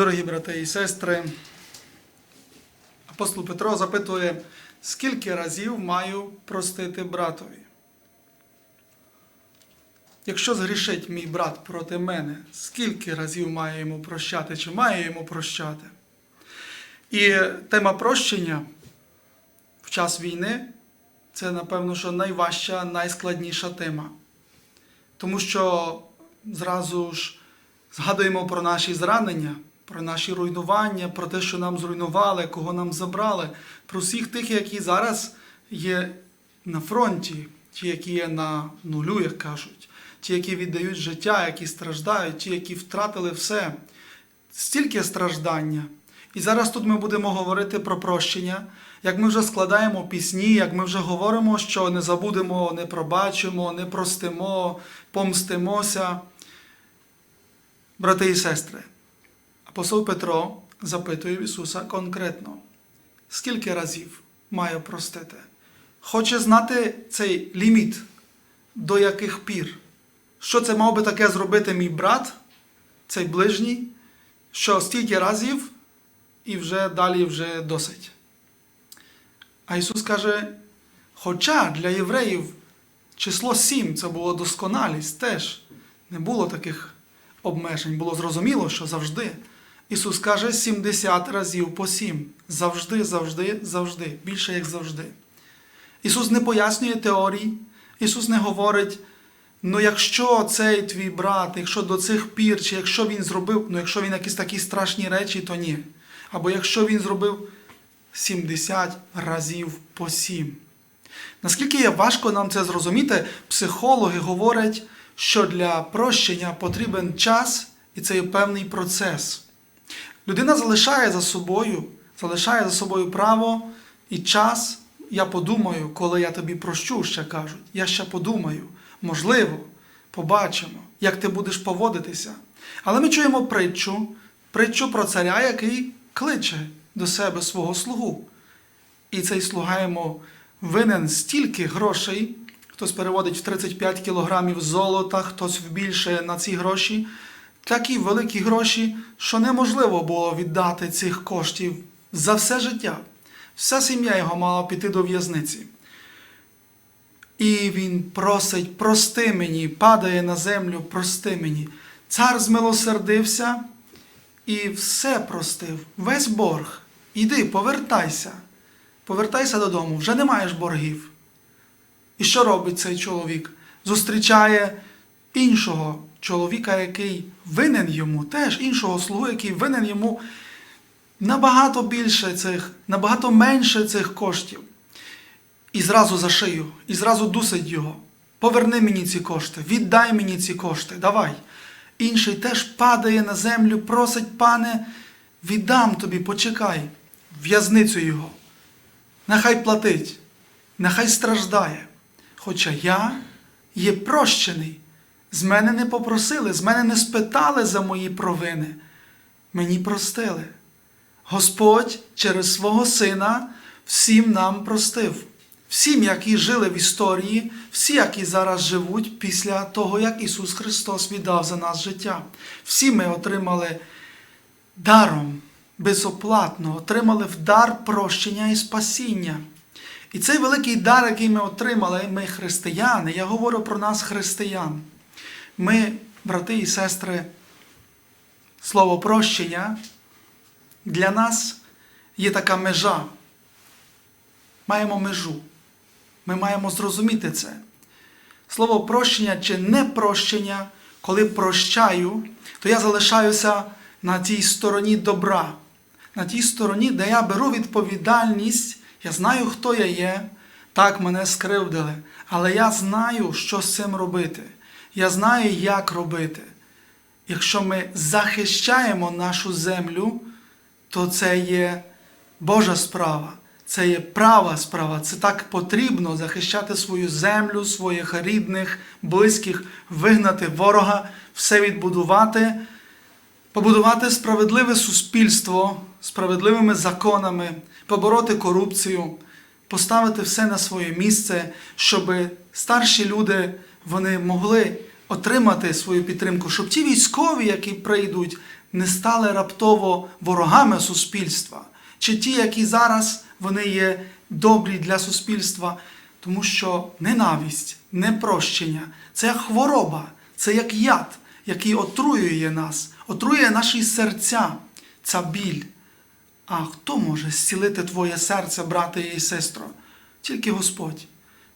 Дорогі брати і сестри, апостол Петро запитує, скільки разів маю простити братові? Якщо згрішить мій брат проти мене, скільки разів маю йому прощати, чи маю йому прощати? І тема прощення в час війни це, напевно, що найважча, найскладніша тема. Тому що зразу ж згадуємо про наші зранення, про наші руйнування, про те, що нам зруйнували, кого нам забрали, про всіх тих, які зараз є на фронті, ті, які є на нулю, як кажуть, ті, які віддають життя, які страждають, ті, які втратили все. Стільки страждання. І зараз тут ми будемо говорити про прощення, як ми вже складаємо пісні, як ми вже говоримо, що не забудемо, не пробачимо, не простимо, помстимося. Брати і сестри, апостол Петро запитує Ісуса конкретно, скільки разів маю простити? Хоче знати цей ліміт, до яких пір. Що це мав би таке зробити мій брат, цей ближній, що стільки разів і вже далі вже досить. А Ісус каже: хоча для євреїв число сім це було досконалість теж, не було таких обмежень, було зрозуміло, що завжди. Ісус каже 70 разів по сім. Завжди, завжди, завжди, більше як завжди. Ісус не пояснює теорій, Ісус не говорить, ну якщо цей твій брат, якщо до цих пір, чи якщо він зробив, ну якщо він якісь такі страшні речі, то ні. Або якщо він зробив 70 разів по 7. Наскільки є важко нам це зрозуміти, психологи говорять, що для прощення потрібен час і це є певний процес. Людина залишає за собою, залишає за собою право і час. Я подумаю, коли я тобі прощу, ще кажуть. Я ще подумаю, можливо, побачимо, як ти будеш поводитися. Але ми чуємо притчу, притчу про царя, який кличе до себе свого слугу. І цей слуга йому винен стільки грошей, хтось переводить в 35 кілограмів золота, хтось в більше на ці гроші, такі великі гроші, що неможливо було віддати цих коштів за все життя. Вся сім'я його мала піти до в'язниці. І він просить, прости мені, падає на землю, прости мені. Цар змилосердився і все простив, весь борг. Іди, повертайся, повертайся додому, вже не маєш боргів. І що робить цей чоловік? Зустрічає іншого чоловіка, який винен йому, теж іншого слугу, який винен йому набагато більше цих, набагато менше цих коштів. І зразу за шию, і зразу дусить його. Поверни мені ці кошти, віддай мені ці кошти, давай. Інший теж падає на землю, просить, пане, віддам тобі, почекай, в'язницю його. Нехай платить, нехай страждає. Хоча я є прощений, з мене не попросили, з мене не спитали за мої провини. Мені простили. Господь через свого Сина всім нам простив. Всім, які жили в історії, всі, які зараз живуть після того, як Ісус Христос віддав за нас життя. Всі ми отримали даром, безоплатно, отримали в дар прощення і спасіння. І цей великий дар, який ми отримали, ми християни, я говорю про нас, християн. Ми, брати і сестри, слово прощення для нас є така межа. Маємо межу. Ми маємо зрозуміти це. Слово прощення чи непрощення, коли прощаю, то я залишаюся на тій стороні добра, на тій стороні, де я беру відповідальність, я знаю, хто я є, так мене скривдили, але я знаю, що з цим робити. Я знаю, як робити. Якщо ми захищаємо нашу землю, то це є Божа справа. Це є права справа. Це так потрібно захищати свою землю, своїх рідних, близьких, вигнати ворога, все відбудувати, побудувати справедливе суспільство справедливими законами, побороти корупцію, поставити все на своє місце, щоб старші люди вони могли отримати свою підтримку, щоб ті військові, які прийдуть, не стали раптово ворогами суспільства, чи ті, які зараз вони є добрі для суспільства, тому що ненависть, непрощення це як хвороба, це як яд, який отруює нас, отруює наші серця, ця біль. А хто може зцілити твоє серце, брате і сестро? Тільки Господь,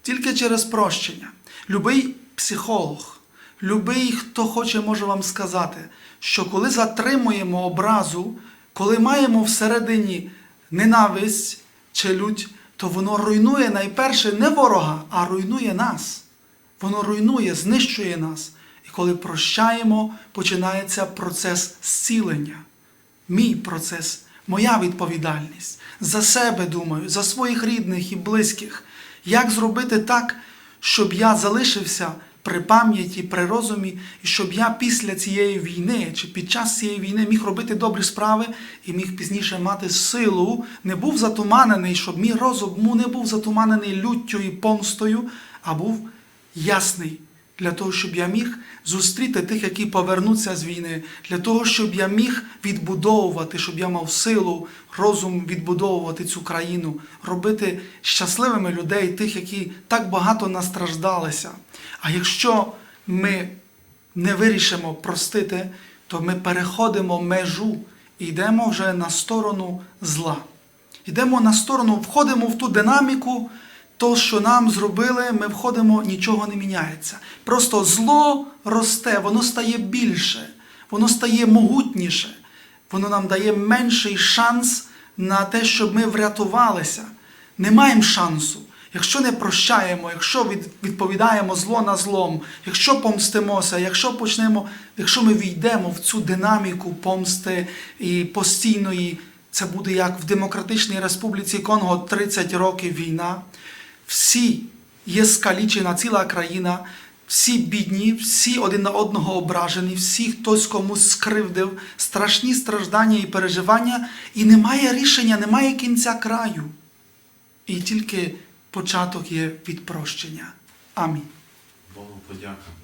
тільки через прощення. Любий психолог, любий, хто хоче, може вам сказати, що коли затримуємо образу, коли маємо всередині ненависть чи лють, то воно руйнує найперше не ворога, а руйнує нас. Воно руйнує, знищує нас. І коли прощаємо, починається процес зцілення. Мій процес, моя відповідальність. За себе думаю, за своїх рідних і близьких. Як зробити так, щоб я залишився при пам'яті, при розумі, і щоб я після цієї війни чи під час цієї війни міг робити добрі справи і міг пізніше мати силу, не був затуманений, щоб мій розум не був затуманений люттю і помстою, а був ясний для того, щоб я міг зустріти тих, які повернуться з війни, для того, щоб я міг відбудовувати, щоб я мав силу, розум відбудовувати цю країну, робити щасливими людей, тих, які так багато настраждалися. А якщо ми не вирішимо простити, то ми переходимо межу і йдемо вже на сторону зла. Йдемо на сторону, входимо в ту динаміку, то, що нам зробили, ми входимо, нічого не міняється. Просто зло росте, воно стає більше, воно стає могутніше, воно нам дає менший шанс на те, щоб ми врятувалися. Не маємо шансу. Якщо не прощаємо, якщо відповідаємо зло на злом, якщо помстимося, якщо почнемо, якщо ми війдемо в цю динаміку помсти і постійної, це буде як в Демократичній Республіці Конго 30 років війна. Всі є скалічена ціла країна, всі бідні, всі один на одного ображені, всі хтось комусь скривдив, страшні страждання і переживання, і немає рішення, немає кінця краю. І тільки початок є відпрощення. Амінь. Богу подяка.